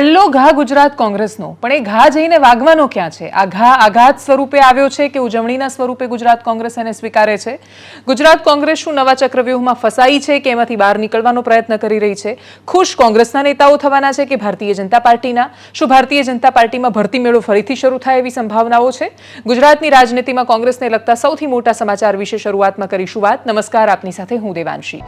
પહેલો ઘા ગુજરાત કોંગ્રેસનો. પણ એ ઘા જઈને વાગવાનો ક્યાં છે? આ ઘા આઘાત સ્વરૂપે આવ્યો છે કે ઉજવણીના સ્વરૂપે ગુજરાત કોંગ્રેસ એને સ્વીકારે છે? ગુજરાત કોંગ્રેસ શું નવા ચક્રવ્યૂહમાં ફસાઈ છે કે એમાંથી બહાર નીકળવાનો પ્રયત્ન કરી રહી છે? ખુશ કોંગ્રેસના નેતાઓ થવાના છે કે ભારતીય જનતા પાર્ટીના? શું ભારતીય જનતા પાર્ટીમાં ભરતી મેળો ફરીથી શરૂ થાય એવી સંભાવનાઓ છે? ગુજરાતની રાજનીતિમાં કોંગ્રેસને લગતા સૌથી મોટા સમાચાર વિશે શરૂઆતમાં કરીશું વાત. નમસ્કાર, આપની સાથે હું દેવાંશી.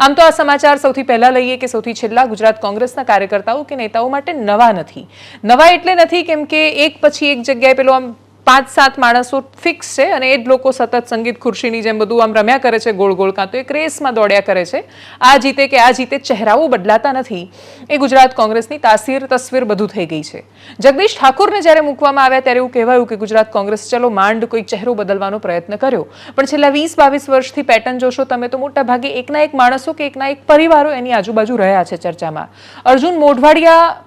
આમ તો આ સમાચાર સૌથી પહેલા લઈએ કે સૌથી છેલ્લા ગુજરાત કોંગ્રેસના કાર્યકર્તાઓ કે નેતાઓ માટે નવા નથી. નવા એટલે નથી કેમ કે એક પછી એક જગ્યાએ પેલો આમ પાંચ સાત માણસો ફિક્સ છે અને એ જ લોકો સતત સંગીત ખુરશીની જેમ બધું આમ રમ્યા કરે છે ગોળ ગોળ કાં તો એક રેસમાં દોડ્યા કરે છે. આ જીતે કે આ જીતે ચહેરાઓ બદલાતા નથી. એ ગુજરાત કોંગ્રેસની તાસીર, તસવીર બધું થઈ ગઈ છે. જગદીશ ઠાકોરને જ્યારે મૂકવામાં આવ્યા ત્યારે એવું કહેવાયું કે ગુજરાત કોંગ્રેસ, ચલો, માંડ કોઈ ચહેરો બદલવાનો પ્રયત્ન કર્યો. પણ છેલ્લા વીસ બાવીસ વર્ષથી પેટર્ન જોશો તમે તો મોટા ભાગે એકના એક માણસો કે એકના એક પરિવારો એની આજુબાજુ રહ્યા છે ચર્ચામાં. અર્જુન મોઢવાડિયા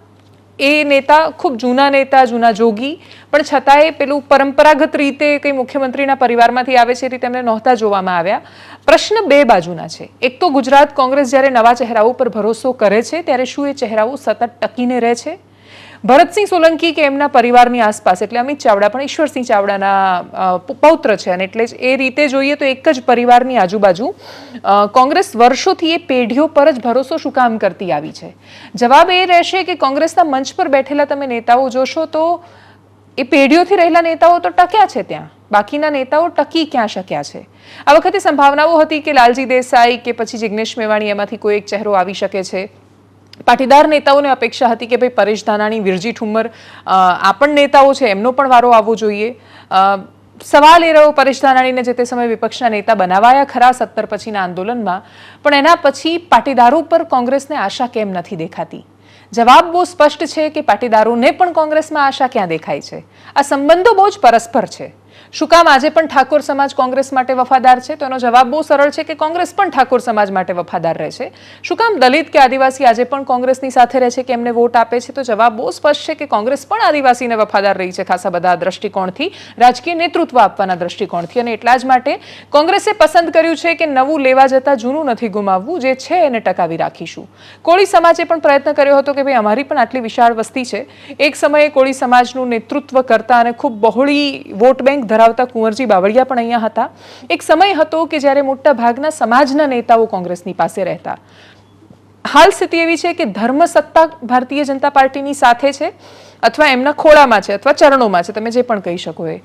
એ નેતા, ખૂબ જૂના નેતા, જૂના જોગી, પણ છતાંય પેલું પરંપરાગત રીતે કંઈ મુખ્યમંત્રીના પરિવારમાંથી આવે છે એ રીતે એમને નહોતા જોવામાં આવ્યા. પ્રશ્ન બે બાજુના છે. એક તો ગુજરાત કોંગ્રેસ જ્યારે નવા ચહેરાઓ પર ભરોસો કરે છે, ત્યારે શું એ ચહેરાઓ સતત ટકીને રહે છે? ભરતસિંહ સોલંકી કે એમના પરિવારની આસપાસ, એટલે અમિત ચાવડા પણ, ઈશ્વરસિંહ ચાવડાના પૌત્ર છે અને એટલે જ એ રીતે જોઈએ તો એક જ પરિવારની આજુબાજુ કોંગ્રેસ વર્ષોથી એ પેઢીઓ પર જ ભરોસો શું કામ કરતી આવી છે? જવાબ એ રહેશે કે કોંગ્રેસના મંચ પર બેઠેલા તમે નેતાઓ જોશો તો એ પેઢીઓથી રહેલા નેતાઓ તો ટક્યા છે ત્યાં. બાકીના નેતાઓ ટકી ક્યાં શક્યા છે? આ વખતે સંભાવનાઓ હતી કે લાલજી દેસાઈ કે પછી જિગ્નેશ મેવાણી એમાંથી કોઈ એક ચહેરો આવી શકે છે. પાટીદાર નેતાઓને અપેક્ષા હતી કે ભાઈ પરેશ ધાનાણી, વિરજી ઠુમ્મર આ પણ નેતાઓ છે, એમનો પણ વારો આવવો જોઈએ. સવાલ એ રહ્યો પરેશ ધાનાણીને જે તે સમયે વિપક્ષના નેતા બનાવાયા ખરા સત્તર પછીના આંદોલનમાં, પણ એના પછી પાટીદારો પર કોંગ્રેસને આશા કેમ નથી દેખાતી? જવાબ બહુ સ્પષ્ટ છે કે પાટીદારોને પણ કોંગ્રેસમાં આશા ક્યાં દેખાય છે? આ સંબંધો બહુ જ પરસ્પર છે. શું કામ આજે પણ ઠાકોર સમાજ કોંગ્રેસ માટે વફાદાર છે? તો એનો જવાબ બહુ સરળ છે કે કોંગ્રેસ પણ ઠાકોર સમાજ માટે વફાદાર રહે છે. શું કામ દલિત કે આદિવાસી આજે પણ કોંગ્રેસની સાથે રહે છે કે એમને વોટ આપે છે? તો જવાબ બહુ સ્પષ્ટ છે કે કોંગ્રેસ પણ આદિવાસીને વફાદાર રહી છે ખાસા બધા દ્રષ્ટિકોણથી, રાજકીય નેતૃત્વ આપવાના દ્રષ્ટિકોણથી. અને એટલા જ માટે કોંગ્રેસે પસંદ કર્યું છે કે નવું લેવા જતા જૂનું નથી ગુમાવવું, જે છે એને ટકાવી રાખીશું. કોળી સમાજે પણ પ્રયત્ન કર્યો હતો કે ભાઈ અમારી પણ આટલી વિશાળ વસ્તી છે. એક સમયે કોળી સમાજનું નેતૃત્વ કરતા અને ખૂબ બહોળી વોટ બેંક કુંવરજી બાવળિયા પણ અહીંયા હતા. એક સમય હતો કે જ્યારે મોટા ભાગના સમાજના નેતાઓ કોંગ્રેસની પાસે રહેતા. હાલ સ્થિતિ એવી છે કે ધર્મ સત્તા ભારતીય જનતા પાર્ટીની સાથે છે. અથવા એમના ખોળામાં છે અથવા ચરણોમાં છે, તમે જે પણ કહી શકો એ.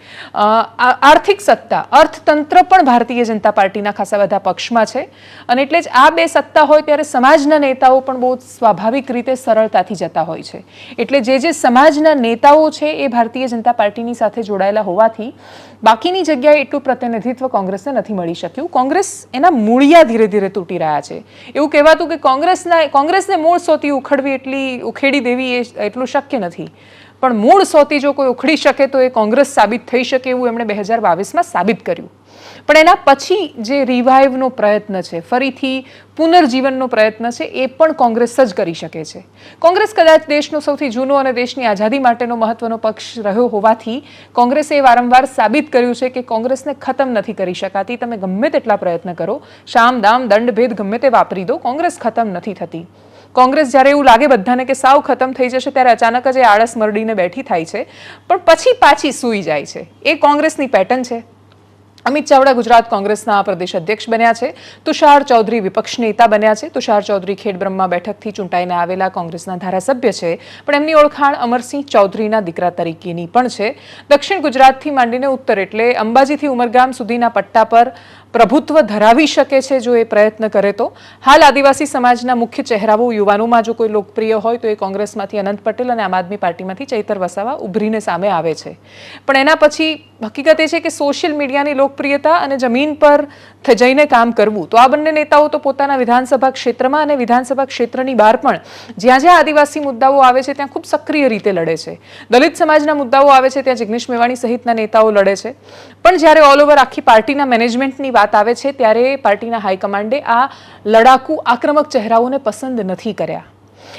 આર્થિક સત્તા, અર્થતંત્ર પણ ભારતીય જનતા પાર્ટીના ખાસા બધા પક્ષમાં છે. અને એટલે જ આ બે સત્તા હોય ત્યારે સમાજના નેતાઓ પણ બહુ સ્વાભાવિક રીતે સરળતાથી જતા હોય છે. એટલે જે જે સમાજના નેતાઓ છે એ ભારતીય જનતા પાર્ટીની સાથે જોડાયેલા હોવાથી બાકીની જગ્યાએ એટલું પ્રતિનિધિત્વ કોંગ્રેસને નથી મળી શક્યું. કોંગ્રેસ એના મૂળિયા ધીરે ધીરે તૂટી રહ્યા છે. એવું કહેવાતું કે કોંગ્રેસના, કોંગ્રેસને મૂળ સોતી ઉખડવી એટલી, ઉખેડી દેવી એ એટલું શક્ય નથી. પણ મૂળ સૌથી જો કોઈ ઉખડી શકે તો એ કોંગ્રેસ સાબિત થઈ શકે એવું એમણે બે હજાર બાવીસમાં સાબિત કર્યું. પણ એના પછી જે રિવાઇવનો પ્રયત્ન છે, ફરીથી પુનર્જીવનનો પ્રયત્ન છે, એ પણ કોંગ્રેસ જ કરી શકે છે. કોંગ્રેસ કદાચ દેશનો સૌથી જૂનો અને દેશની આઝાદી માટેનો મહત્વનો પક્ષ રહ્યો હોવાથી કોંગ્રેસે વારંવાર સાબિત કર્યું છે કે કોંગ્રેસને ખતમ નથી કરી શકાતી. તમે ગમે તેટલા પ્રયત્ન કરો, શામ, દામ, દંડભેદ ગમે તે વાપરી દો, કોંગ્રેસ ખતમ નથી થતી. કોંગ્રેસ જ્યારે એવું લાગે બધાને કે સાવ ખતમ થઈ જશે ત્યારે અચાનક જ એ આળસ મરડીને બેઠી થાય છે. પણ પછી પાછી સૂઈ જાય છે. એ કોંગ્રેસની પેટર્ન છે. અમિત ચાવડા ગુજરાત કોંગ્રેસના પ્રદેશ અધ્યક્ષ બન્યા છે. તુષાર ચૌધરી વિપક્ષ નેતા બન્યા છે. તુષાર ચૌધરી ખેડબ્રહ્મા બેઠકથી ચૂંટાઈને આવેલા કોંગ્રેસના ધારાસભ્ય છે. પણ એમની ઓળખાણ અમરસિંહ ચૌધરીના દીકરા તરીકેની પણ છે. દક્ષિણ ગુજરાતથી માંડીને ઉત્તર એટલે અંબાજીથી ઉમરગામ સુધીના પટ્ટા પર પ્રભુત્વ ધરાવી શકે છે જો એ પ્રયત્ન કરે તો. હાલ આદિવાસી સમાજના મુખ્ય ચહેરાઓ યુવાનોમાં જો કોઈ લોકપ્રિય હોય તો એ કોંગ્રેસમાંથી અનંત પટેલ અને આમ આદમી પાર્ટીમાંથી ચૈતર વસાવા ઉભરીને સામે આવે છે. પણ એના પછી હકીકત એ છે કે સોશિયલ મીડિયાની લોકપ્રિયતા અને જમીન પર જઈને કામ કરવું, તો આ બંને નેતાઓ તો પોતાના વિધાનસભા ક્ષેત્રમાં અને વિધાનસભા ક્ષેત્રની બહાર પણ જ્યાં જ્યાં આદિવાસી મુદ્દાઓ આવે છે ત્યાં ખૂબ સક્રિય રીતે લડે છે. દલિત સમાજના મુદ્દાઓ આવે છે ત્યાં જિગ્નેશ મેવાણી સહિતના નેતાઓ લડે છે. પણ જ્યારે ઓલ ઓવર આખી પાર્ટીના મેનેજમેન્ટની વાત આવે છે ત્યારે પાર્ટીના હાઈકમાન્ડે આ લડાકુ આક્રમક ચહેરાઓને પસંદ નથી કર્યા.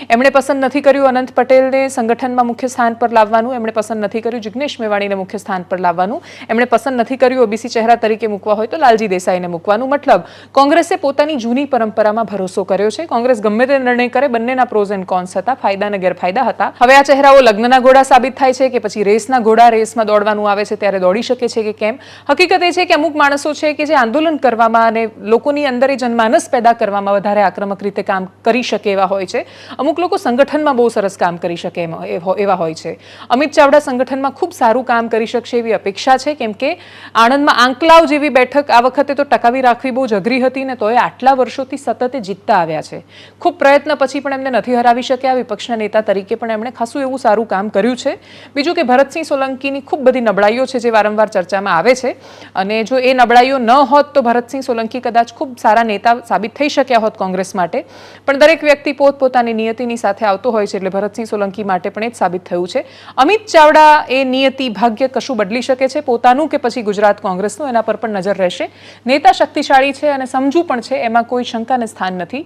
એમણે પસંદ નથી કર્યું અનંત પટેલને સંગઠનમાં મુખ્ય સ્થાન પર લાવવાનું, એમણે પસંદ નથી કર્યું જિગ્નેશ મેવાણીને મુખ્ય સ્થાન પર લાવવાનું, એમણે પસંદ નથી કર્યું ઓબીસી ચહેરા તરીકે મૂકવા હોય તો લાલજી દેસાઈને મૂકવાનું. મતલબ કોંગ્રેસે પોતાની જૂની પરંપરામાં ભરોસો કર્યો છે. કોંગ્રેસ ગમે તે નિર્ણય કરે, બંનેના પ્રોઝ એન્ડ કોન્સ હતા, ફાયદા અને ગેરફાયદા હતા. હવે આ ચહેરાઓ લગ્નના ઘોડા સાબિત થાય છે કે પછી રેસના ઘોડા રેસમાં દોડવાનું આવે છે ત્યારે દોડી શકે છે કે કેમ? હકીકત એ છે કે અમુક માણસો છે કે જે આંદોલન કરવામાં અને લોકોની અંદર એ જનમાનસ પેદા કરવામાં વધારે આક્રમક રીતે કામ કરી શકે એવા હોય છે. અમુક લોકો સંગઠનમાં બહુ સરસ કામ કરી શકે એ એવા હોય છે. અમિત ચાવડા સંગઠનમાં ખૂબ સારું કામ કરી શકશે એવી અપેક્ષા છે, કેમ કે આણંદમાં આંકલાવ જેવી બેઠક આ વખતે તો ટકાવી રાખવી બહુ જ અઘરી હતી ને તોય આટલા વર્ષોથી સતત જીતતા આવ્યા છે. ખૂબ પ્રયત્ન પછી પણ એમને નથી હરાવી શક્યા, વિપક્ષના નેતા તરીકે પણ એમણે ખાસું એવું સારું કામ કર્યું છે. બીજું કે ભરતસિંહ સોલંકીની ખૂબ બધી નબળાઈઓ છે જે વારંવાર ચર્ચામાં આવે છે. અને જો એ નબળાઈઓ ન હોત તો ભરતસિંહ સોલંકી કદાચ ખૂબ સારા નેતા સાબિત થઈ શક્યા હોત કોંગ્રેસ માટે. પણ દરેક વ્યક્તિ પોતપોતાની નિયતિની સાથે આવતો હોય છે એટલે ભરતસિંહ સોલંકી માટે પણ એ જ સાબિત થયું છે. અમિત ચાવડા એ નિયતિ ભાગ્ય કશું બદલી શકે છે? પોતાનું કે પછી ગુજરાત કોંગ્રેસનું? એના પર પણ નજર રહેશે. નેતા શક્તિશાળી છે અને સમજુ પણ છે, એમાં કોઈ શંકાને સ્થાન નથી.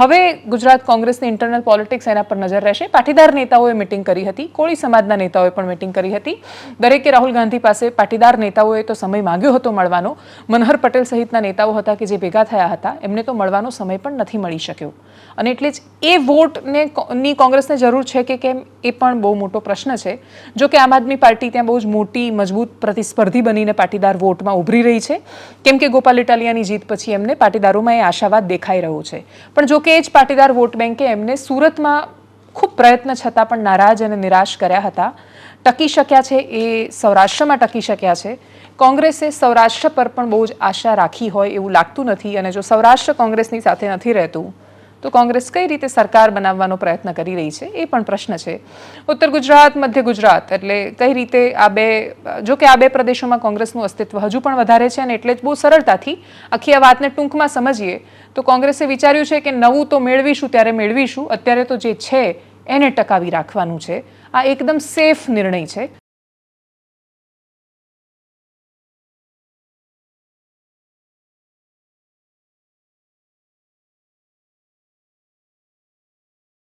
હવે ગુજરાત કોંગ્રેસની ઇન્ટરનલ પોલિટિક્સ એના પર નજર રહેશે. પાટીદાર નેતાઓએ મિટિંગ કરી હતી. કોળી સમાજના નેતાઓએ પણ મિટિંગ કરી હતી. દરેકે રાહુલ ગાંધી પાસે પાટીદાર નેતાઓએ તો સમય માંગ્યો હતો મળવાનો. મનહર પટેલ સહિતના નેતાઓ હતા કે જે ભેગા થયા હતા, એમને તો મળવાનો સમય પણ નથી મળી શક્યો. અને એટલે જ એ વોટને કો- ની કોંગ્રેસને જરૂર છે કે કેમ, એ પણ બહુ મોટો પ્રશ્ન છે. જો કે આમ આદમી પાર્ટી ત્યાં બહુ જ મોટી, મજબૂત પ્રતિસ્પર્ધી બનીને પાટીદાર વોટમાં ઉભરી રહી છે. કેમ કે ગોપાલ ઇટાલિયાની જીત પછી એમને પાટીદારોમાં એ આશાવાદ દેખાઈ રહ્યો છે. પણ જો કે એ જ પાટીદાર વોટ બેંકે એમને સુરતમાં ખૂબ પ્રયત્ન છતાં પણ નારાજ અને નિરાશ કર્યા હતા. ટકી શક્યા છે, એ સૌરાષ્ટ્રમાં ટકી શક્યા છે. કોંગ્રેસે સૌરાષ્ટ્ર પર પણ બહુ જ આશા રાખી હોય એવું લાગતું નથી અને જો સૌરાષ્ટ્ર કોંગ્રેસની સાથે નથી રહેતું તો કોંગ્રેસ કઈ રીતે સરકાર બનાવવાનો પ્રયત્ન કરી રહી છે? એ પણ પ્રશ્ન છે. ઉત્તર ગુજરાત, મધ્ય ગુજરાત, એટલે કઈ રીતે આ બે, જો કે આ બે પ્રદેશોમાં કોંગ્રેસનું અસ્તિત્વ હજુ પણ વધારે છે અને એટલે જ બહુ સરળતાથી આખી આ વાતને ટૂંકમાં સમજીએ, તો કોંગ્રેસે વિચાર્યું છે કે નવું તો મેળવીશું ત્યારે મેળવીશું, અત્યારે તો જે છે એને ટકાવી રાખવાનું છે. આ એકદમ સેફ નિર્ણય છે.